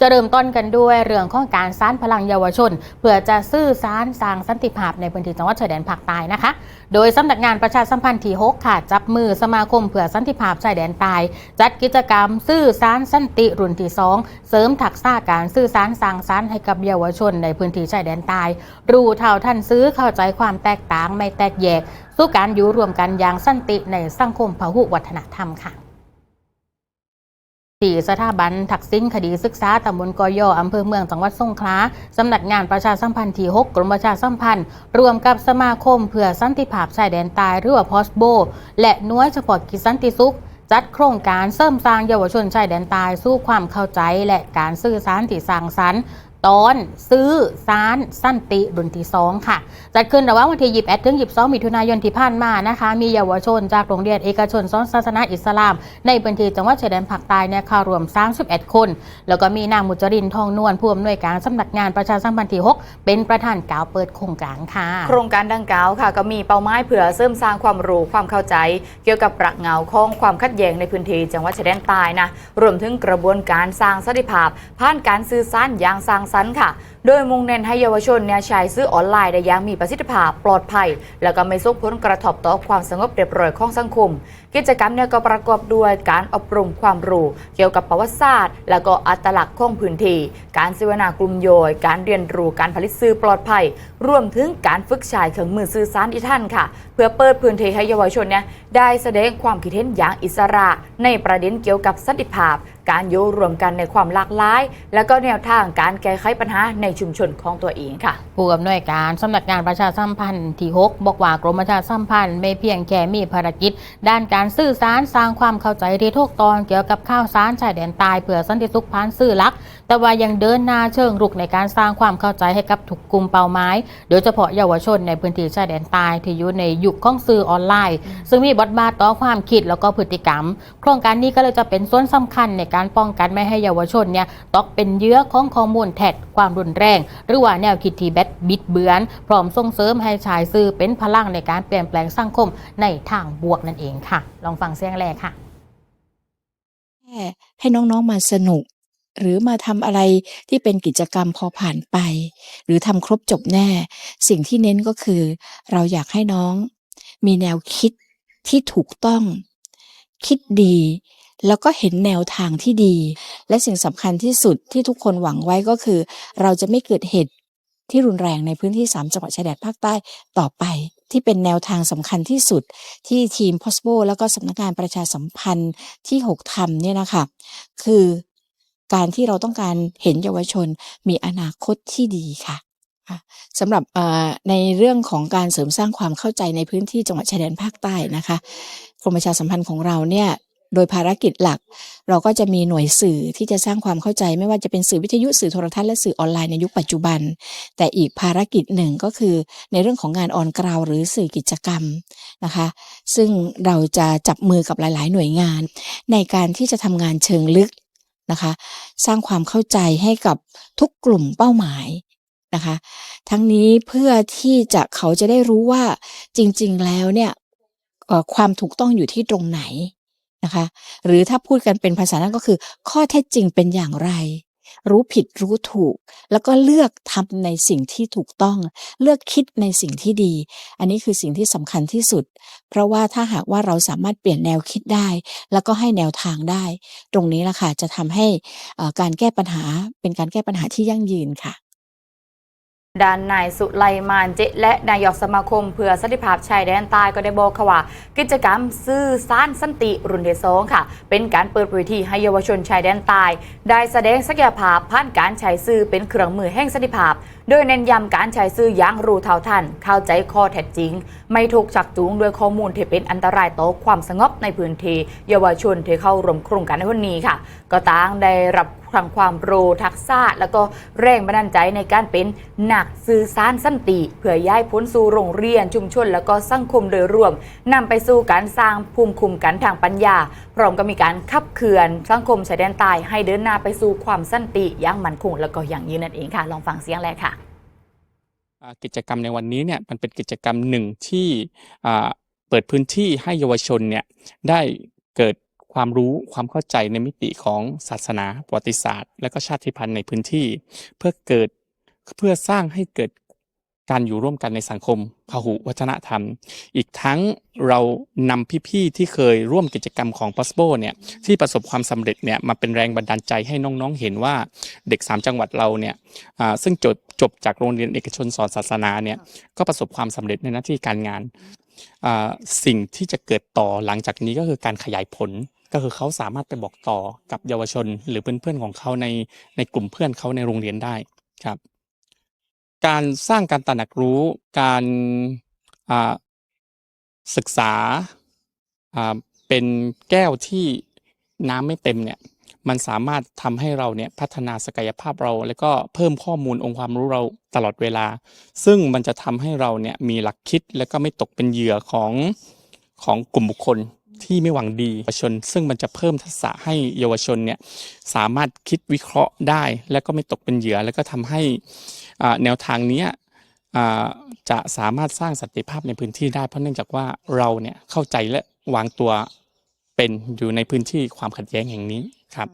จะเริ่มต้นกันด้วยเรื่องของการสร้างพลังเยาวชน เพื่อจะซื่อสารสร้างสันติภาพในพื้นที่จังหวัดชายแดนภาคใต้นะคะ โดยสำนักงานประชาสัมพันธ์ที่6ค่ะจับมือสมาคมเพื่อสันติภาพชายแดนใต้จัดกิจกรรม ซื่อสารสันติรุ่นที่สองเสริมทักษะการสื่อสารสร้างสรรค์ให้กับเยาวชนในพื้นที่ชายแดนใต้รู้เท่าทันซื้อเข้าใจความแตกต่างไม่แตกแยก สู้การอยู่รวมกันอย่างสันติในสังคมพหุวัฒนธรรมค่ะ ที่สถาบันถักสิ้นคดีศึกษาตำบลกอยออำเภอเมืองจังหวัดสงขลาสำนักงานประชาสัมพันธ์ที่ 6 กรมประชาสัมพันธ์ รวมกับสมาคมเพื่อสันติภาพชายแดนใต้หรือว่าพอสโบ และน้วยเฉพาะกิจสันติสุข จัดโครงการเสริมสร้างเยาวชนชายแดนใต้สู้ความเข้าใจและการสื่อสารที่สร้างสรรค์ ตอนซื้อสารสันติรุ่นที่สองค่ะ จัดขึ้นระหว่างวันที่21ถึง22มิถุนายนที่ผ่านมานะคะ มีเยาวชนจากโรงเรียนเอกชนสอนศาสนาอิสลาม ในพื้นที่จังหวัดชายแดนภาคใต้เนี่ยเข้ารวม 31 คน แล้วก็มีนางมุจรินทองนวลผู้อำนวยการสำนักงานประชาสัมพันธ์ที่6เป็นประธานกล่าวเปิดโครงการค่ะ โครงการดังกล่าวค่ะ ก็มีเป้าหมายเพื่อเสริมสร้างความรู้ความเข้าใจ เกี่ยวกับปรักเงาของความขัดแย้งในพื้นที่จังหวัดชายแดนใต้นะรวมถึงกระบวนการสร้างสันติภาพผ่านการสื่อสารอย่างสร้างสรรค์ค่ะ โดยมุ่งเน้นให้เยาวชนเนี่ยใช้ซื้อออนไลน์ได้อย่างมีประสิทธิภาพปลอดภัย แล้วก็ไม่ส่งผลกระทบต่อความสงบเรียบร้อยของสังคม กิจกรรมเนี่ยก็ประกอบด้วยการอบรมความรู้เกี่ยวกับประวัติศาสตร์ แล้วก็อัตลักษณ์ของพื้นที่การเสวนากลุ่มโยยการเรียนรู้การผลิตสื่อปลอดภัย รวมถึงการฝึกใช้เครื่องมือสื่อสารอีกท่านค่ะ เพื่อเปิดพื้นที่ให้เยาวชนเนี่ยได้แสดงความคิดเห็นอย่างอิสระ ในประเด็นเกี่ยวกับสันติภาพการอยู่รวมกันในความหลากหลาย และก็แนวทางการแก้ไขปัญหาในชุมชนของตัวเองค่ะ ผู้อำนวยการสำนักงานประชาสัมพันธ์ที่ 6 บอกว่ากรมประชาสัมพันธ์ไม่เพียงแค่มีภารกิจ ด้านการสื่อสารสร้างความเข้าใจที่ถูกต้องเกี่ยวกับข้าวสารชายแดนใต้เพื่อสันติสุขพันสื่อลัก แต่ว่ายังเดินหน้าเชิงรุกในการสร้างความเข้าใจให้กับทุกกลุ่มเป้าหมายโดยเฉพาะเยาวชนในพื้นที่ชายแดนใต้ที่อยู่ในยุคของสื่อออนไลน์ ซึ่งมีบทบาทต่อความคิดแล้วก็พฤติกรรม โครงการนี้ก็เลยจะเป็นส่วนสำคัญในการป้องกันไม่ให้เยาวชนเนี่ยตกเป็นเหยื่อของข้อมูลแท็กความรุนแรง หรือว่าแนวคิดที่แบดบิดเบือน พร้อมส่งเสริมให้ชายสื่อเป็นพลังในการเปลี่ยนแปลงสังคมในทางบวกนั่นเองค่ะ ลองฟังเสียงแรกค่ะแค่ให้น้องๆมาสนุก หรือมาทำอะไรที่เป็นกิจกรรมพอผ่านไป หรือทำครบจบแน่ สิ่งที่เน้นก็คือ เราอยากให้น้อง มีแนวคิดที่ถูกต้อง คิดดี แล้วก็เห็นแนวทางที่ดี และสิ่งสำคัญที่สุดที่ทุกคนหวังไว้ก็คือ เราจะไม่เกิดเหตุที่รุนแรงในพื้นที่ 3 จังหวัดชายแดนภาคใต้ต่อไป ที่เป็นแนวทางสำคัญที่สุดที่ทีม Possible แล้วก็สำนักงานประชาสัมพันธ์ที่ 6ทำเนี่ยนะคะ คือการที่เราต้องการเห็นเยาวชนมีอนาคตที่ดีค่ะสำหรับในเรื่องของการเสริมสร้างความเข้าใจในพื้นที่จังหวัดชายแดนภาคใต้นะคะกรมประชาสัมพันธ์ของเราเนี่ย โดยภารกิจหลัก เราก็จะมีหน่วยสื่อที่จะสร้างความเข้าใจ ไม่ว่าจะเป็นสื่อวิทยุสื่อโทรทัศน์และสื่อออนไลน์ในยุคปัจจุบัน แต่อีกภารกิจหนึ่งก็คือในเรื่องของงานออนกราวหรือสื่อกิจกรรมนะคะ ซึ่งเราจะจับมือกับหลาย ๆ หน่วยงาน ในการที่จะทำงานเชิงลึกนะคะ สร้างความเข้าใจให้กับทุกกลุ่มเป้าหมายนะคะ ทั้งนี้เพื่อที่จะเขาจะได้รู้ว่าจริง ๆ แล้วเนี่ยความถูกต้องอยู่ที่ตรงไหน นะคะ หรือถ้าพูดกันเป็นภาษานั้นก็คือ ข้อเท็จจริงเป็นอย่างไร รู้ผิดรู้ถูก แล้วก็เลือกทำในสิ่งที่ถูกต้อง เลือกคิดในสิ่งที่ดี อันนี้คือสิ่งที่สำคัญที่สุด เพราะว่าถ้าหากว่าเราสามารถเปลี่ยนแนวคิดได้ แล้วก็ให้แนวทางได้ ตรงนี้ล่ะค่ะจะทำให้การแก้ปัญหาเป็นการแก้ปัญหาที่ยั่งยืนค่ะ ด้านนายสุไลมานเจและนายกสมาคมเพื่อสันติภาพชายแดนใต้ก็ได้บอกค่ะว่า กิจกรรมซื่อสารสันติรุ่นที่สองค่ะ เป็นการเปิดเวทีให้เยาวชนชายแดนใต้ได้แสดงศักยภาพผ่านการใช้สื่อเป็นเครื่องมือแห่งสันติภาพ โดยเน้นย้ำการใช้สื่ออย่างรู้เท่าทันเข้าใจข้อเท็จจริง ไม่ถูกจักจูงด้วยข้อมูลที่เป็นอันตรายต่อความสงบในพื้นที่เยาวชนที่เข้าร่วมโครงการในวันนี้ค่ะ ก็ต่างได้รับ ทางความรู้ทักษะแล้วก็แรงบันดาลใจในการเป็นหนักสื่อสารสันติ เพื่อย้ายพ้นสู่โรงเรียนชุมชน แล้วก็สังคมโดยรวมนำไปสู่การสร้างภูมิคุ้มกันทางปัญญา พร้อมกับมีการขับเคลื่อนสังคมชายแดนใต้ให้เดินหน้าไปสู่ความสันติอย่างมั่นคงแล้วก็อย่างยืนนั่นเองค่ะ ลองฟังเสียงแรกค่ะกิจกรรมในวันนี้เนี่ยมันเป็นกิจกรรมหนึ่งที่เปิดพื้นที่ให้เยาวชนเนี่ยได้เกิด ความรู้ความเข้าใจในมิติของศาสนาประวัติศาสตร์ และก็ชาติพันธุ์ในพื้นที่ เพื่อเกิดเพื่อสร้างให้เกิดการอยู่ร่วมกันในสังคมพหุวัฒนธรรม อีกทั้งเรานำพี่ๆที่เคยร่วมกิจกรรมของ p o s โ o เนี่ยที่ประสบความสำเร็จเนี่ยมาเป็นแรงบันดาลใจให้น้องๆเห็นว่าเด็ก 3 จังหวัดเราเนี่ยซึ่งจบจบจากโรงเรียนเอกชนสอนศาสนาเนี่ยก็ประสบความสำเร็จในหน้าที่การงาน สิ่งที่จะเกิดต่อหลังจากนี้ก็คือการขยายผล ก็คือเขาสามารถไปบอกต่อกับเยาวชน หรือเพื่อนๆของเขาในในกลุ่มเพื่อนเขาในโรงเรียนได้ครับ การสร้างการตระหนักรู้การศึกษาอ่าเป็นแก้วที่น้ำไม่เต็มเนี่ยมันสามารถทำให้เราเนี่ยพัฒนาศักยภาพเรา แล้วก็เพิ่มข้อมูลองค์ความรู้เราตลอดเวลา ซึ่งมันจะทำให้เราเนี่ยมีหลักคิดแล้วก็ไม่ตกเป็นเหยื่อของของกลุ่มบุคคล ที่ไม่หวังดีเยาวชน ซึ่งมันจะเพิ่มทักษะให้เยาวชนเนี่ยสามารถคิดวิเคราะห์ได้ และก็ไม่ตกเป็นเหยื่อ แล้วก็ทำให้แนวทางนี้จะสามารถสร้างสันติภาพในพื้นที่ได้เพราะเนื่องจากว่าเราเนี่ยเข้าใจและวางตัวเป็นอยู่ในพื้นที่ความขัดแย้งแห่งนี้ครับ